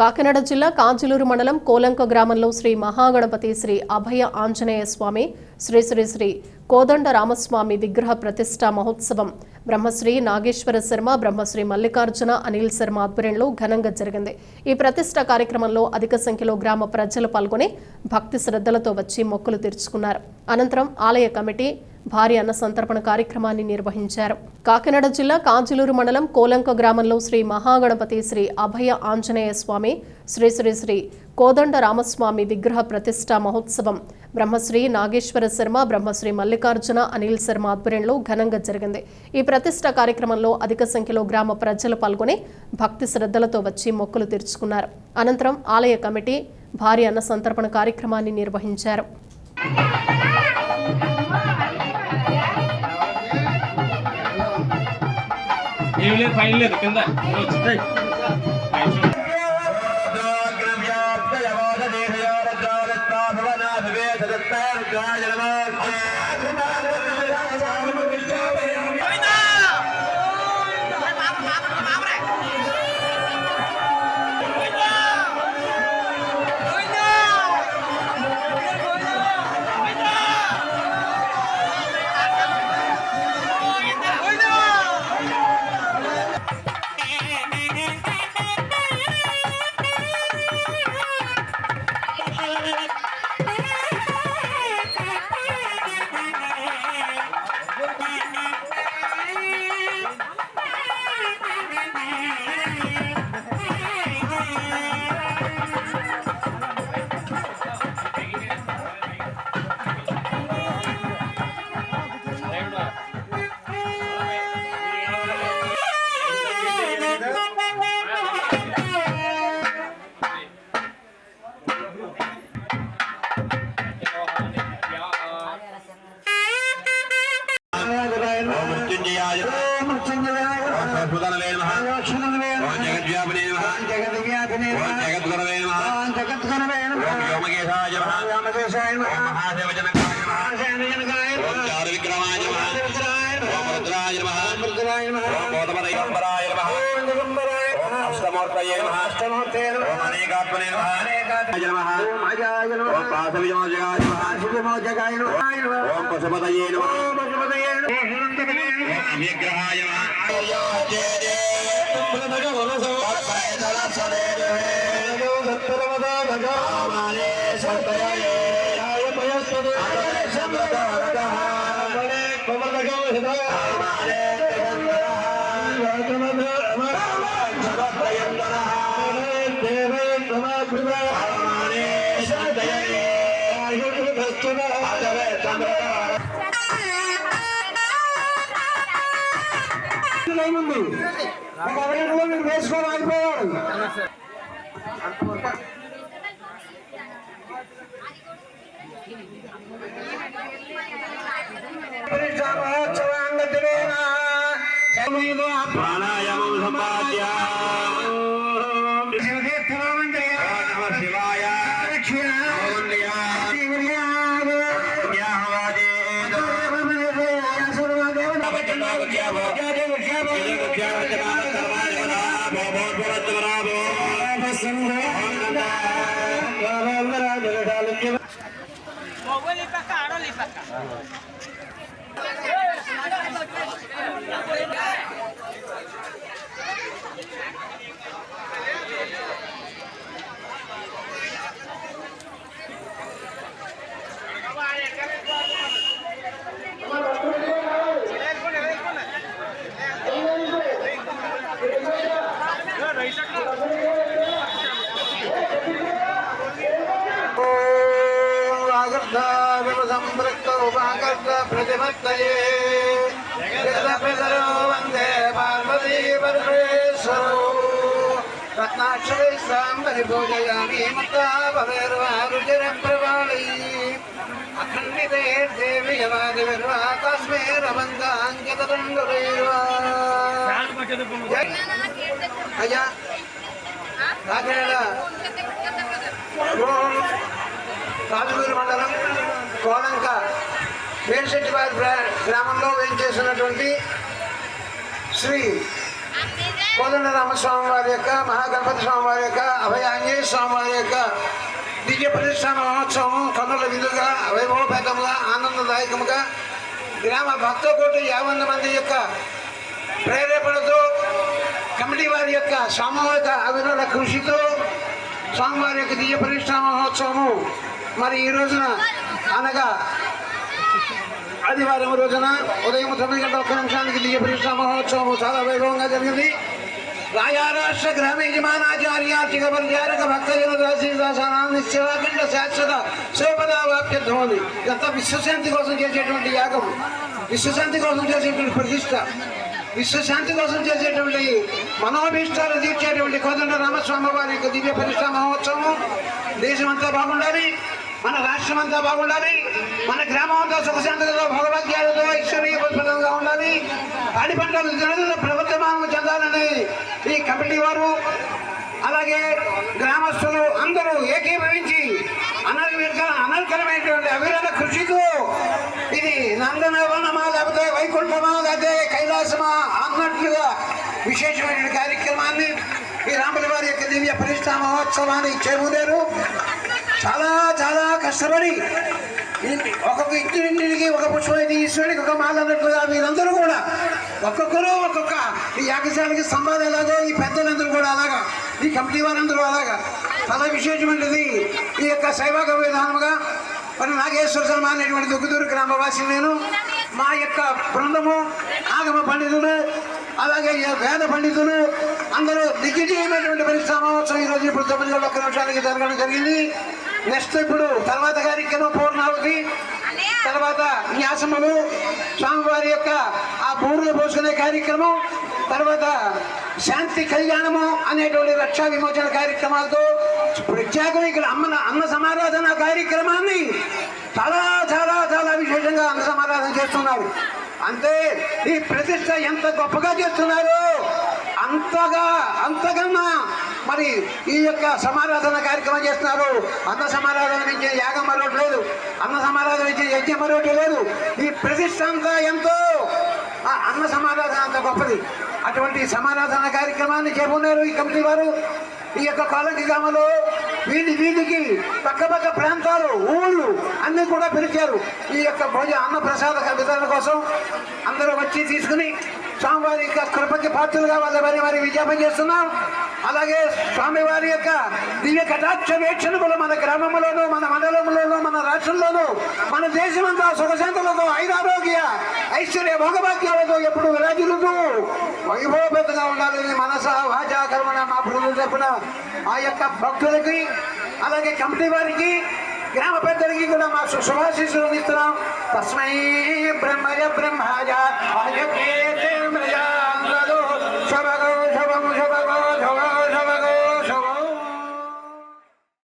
కాకినాడ జిల్లా కాంచలూరు మండలం కోలంక గ్రామంలో శ్రీ మహాగణపతి శ్రీ అభయ ఆంజనేయ స్వామి శ్రీ శ్రీ శ్రీ కోదండ రామస్వామి విగ్రహ ప్రతిష్ట మహోత్సవం. బ్రహ్మశ్రీ నాగేశ్వర శర్మ బ్రహ్మశ్రీ మల్లికార్జున అనిల్ శర్మ ఆధ్వర్యంలో ఘనంగా జరిగింది. ఈ ప్రతిష్ట కార్యక్రమంలో అధిక సంఖ్యలో గ్రామ ప్రజలు పాల్గొని భక్తి శ్రద్ధలతో వచ్చి మొక్కులు తీర్చుకున్నారు. అనంతరం ఆలయ కమిటీ భారీ అన్న సంతర్పణ కార్యక్రమాన్ని నిర్వహించారు. కాకినాడ జిల్లా కాంచిలూరు మండలం కోలంక గ్రామంలో శ్రీ మహాగణపతి శ్రీ అభయ ఆంజనేయ స్వామి శ్రీ శ్రీ శ్రీ కోదండ రామస్వామి విగ్రహ ప్రతిష్ఠా మహోత్సవం బ్రహ్మశ్రీ నాగేశ్వర శర్మ బ్రహ్మశ్రీ మల్లికార్జున అనిల్ శర్మ ఆధ్వర్యంలో ఘనంగా జరిగింది. ఈ ప్రతిష్ఠ కార్యక్రమంలో అధిక సంఖ్యలో గ్రామ ప్రజలు పాల్గొని భక్తి శ్రద్ధలతో వచ్చి మొక్కులు తీర్చుకున్నారు. అనంతరం ఆలయ కమిటీ భారీ అన్న సంతర్పణ కార్యక్రమాన్ని నిర్వహించారు. ఏం లేదు పైన లేదు కింద. వచ్చింది నమః ఓం మహాదేవజనకాయ నమః ఓం చారు విక్రమాయ నమః ఓం రుద్రాయ నమః ఓం గోతమదయంబరాయ నమః ఓం అష్టమూర్తయే నమః ఓం అనేకాత్మనే నమః ఓం పాశవిమోచకాయ నమః ఓం పశుపతయే నమః విగ్రహాయ ముందు ఒక అరగంటలో మీరు వేసుకొని ఆగిపోవాలి ప్రాణాయామం సంపాద్య. నమ శివాయ Mogol ipaka, ano ipaka? ప్రతిమత్తయే జగదపితరో వందే పార్వతీ పరమేశ్వరో. రత్నాక్షరై సాంబరి పూజయామి మత్తా భవేర్వారుచిర ప్రవాళీ అఖండితే దేవి యవాది విర్వా తస్మే రవంతాంకితరంగురైర్వా అయ్యా రాజుగూరు మండలం కోలంక. వేణశెట్టివారి గ్రామంలో వేయించేసినటువంటి శ్రీ కోదండరామస్వామి వారి యొక్క మహాగణపతి స్వామి వారి యొక్క అభయ ఆంజనేయ స్వామి వారి యొక్క దివ్య ప్రతిష్టాన మహోత్సవం కన్నుల విందుగా వైభవపేతంగా ఆనందదాయకముగా గ్రామ భక్తకోటి యాభై మంది యొక్క ప్రేరేపణతో కమిటీ వారి యొక్క సామూహిక అభినంద కృషితో స్వామివారి యొక్క దివ్య ప్రతిష్టాన మహోత్సవము. మరి ఈ రోజున అనగా ఆదివారం రోజున ఉదయం తొమ్మిది గంటల ఒక్క నిమిషానికి దివ్య ప్రతిష్టా మహోత్సవం చాలా వైభవంగా జరిగింది రాయా రాష్ట్ర గ్రామ యజమానాచార్య చిగబల్యారక భక్తజన దాసీదాసానాన్ని శివాఖండ శాశ్వత శోభదా వాప్యధ్వని ఇదంతా విశ్వశాంతి కోసం చేసేటువంటి యాగం విశ్వశాంతి కోసం చేసేటువంటి ప్రతిష్ట విశ్వశాంతి కోసం చేసేటువంటి మనోభీష్టాలు తీర్చేటువంటి కోదండ రామస్వామి వారి యొక్క దివ్య ప్రతిష్ట మహోత్సవం దేశమంతా బాగుండాలి మన రాష్ట్రం అంతా బాగుండాలి మన గ్రామం అంతా సుఖశాంతితో భగవద్గీతతో పుష్పంగా ఉండాలి. పాడి పంటలు దినదిన ప్రవర్తమానం చెందాలని ఈ కమిటీ వారు అలాగే గ్రామస్తులు అందరూ ఏకీభవించి అనర్విక అనర్కరమైనటువంటి అవిరత కృషితో వైకుంఠమా లేకపోతే కైలాసమా అన్నట్లుగా విశేషమైన కార్యక్రమాన్ని ఈ రాముల వారి యొక్క దివ్య పరిశ్రమ మహోత్సవాన్ని చేరులేరు చాలా చాలా కష్టపడి ఈ- ఒక్కొక్క ఇంటింటికి ఒక పుష్పమైతే ఈశ్వరుడికి ఒక మాల అన్నట్లుగా వీరందరూ కూడా ఒక్కొక్కరు ఒక్కొక్క ఈ యాగశాలకి స్తంభాలు ఎలాగో ఈ పెద్దలందరూ కూడా అలాగా ఈ కమిటీ వారందరూ అలాగా. చాలా విశేషమైనది ఈ యొక్క శైవాగ విధానముగా. మరి నాగేశ్వర శర్మ అనేటువంటి దుగ్గుదూరు గ్రామవాసి నేను. మా యొక్క బృందము ఆగమ పండితులు అలాగే ఈ వేద పండితులు అందరూ దిగ్విజయమైనటువంటి సమావేశం ఈరోజు ఇప్పుడు తొమ్మిది వేల ఒక్క నిమిషానికి జరగడం జరిగింది. నెక్స్ట్ ఇప్పుడు తర్వాత కార్యక్రమం పూర్ణావతి తర్వాత న్యాసములు స్వామివారి యొక్క ఆ బూరులు పోసుకునే కార్యక్రమం తర్వాత శాంతి కళ్యాణము అనేటువంటి రక్షా విమోచన కార్యక్రమాలతో ప్రత్యేకం ఇక్కడ అమ్మ అన్న సమారాధన కార్యక్రమాన్ని చాలా చాలా చాలా విశేషంగా అన్న సమారాధన చేస్తున్నారు. అంతే ఈ ప్రతిష్ట ఎంత గొప్పగా చేస్తున్నారు అంతగా అంతకన్నా మరి ఈ యొక్క సమారాధన కార్యక్రమం చేస్తున్నారు. అన్న సమారాధన ఇచ్చే యాగం మరొకటి లేదు. అన్న సమారాధన నుంచి యజ్ఞం మరొకటి లేదు. ఈ ప్రతిష్ట అంతా ఎంతో ఆ అన్న సమారాధన అంత గొప్పది. అటువంటి సమారాధన కార్యక్రమాన్ని చేపన్నారు ఈ కమిటీ వారు. ఈ యొక్క కాలకి గ్రామంలో వీధి వీధికి పక్క పక్క ప్రాంతాలు ఊళ్ళు అన్ని కూడా పిలిచారు. ఈ యొక్క భోజన అన్న ప్రసాద వితరణ కోసం అందరూ వచ్చి తీసుకుని స్వామివారి యొక్క కృపకి పాత్రలుగా వాళ్ళ మరి వారి విజ్ఞాపన చేస్తున్నాం. అలాగే స్వామివారి యొక్క దివ్య కటాక్ష వీక్షణములు మన గ్రామంలోనూ మన మండలంలోనూ మన రాష్ట్రంలోనూ మన దేశమంతా సుఖశాంతులతో ఐరారోగ్య ఐశ్వర్య భోగభాగ్యాలతో ఎప్పుడు విరాజులుతూ వైభవపేతంగా ఉండాలని మనస వాచ కర్మణ మా ప్రభుత్వం చెప్పిన ఆ యొక్క భక్తులకి అలాగే కమిటీ వారికి గ్రామ పెద్దలకి కూడా మా శుభాశీస్సులు ఇస్తున్నాం తస్మై బ్రహ్మయ బ్రహ్మజా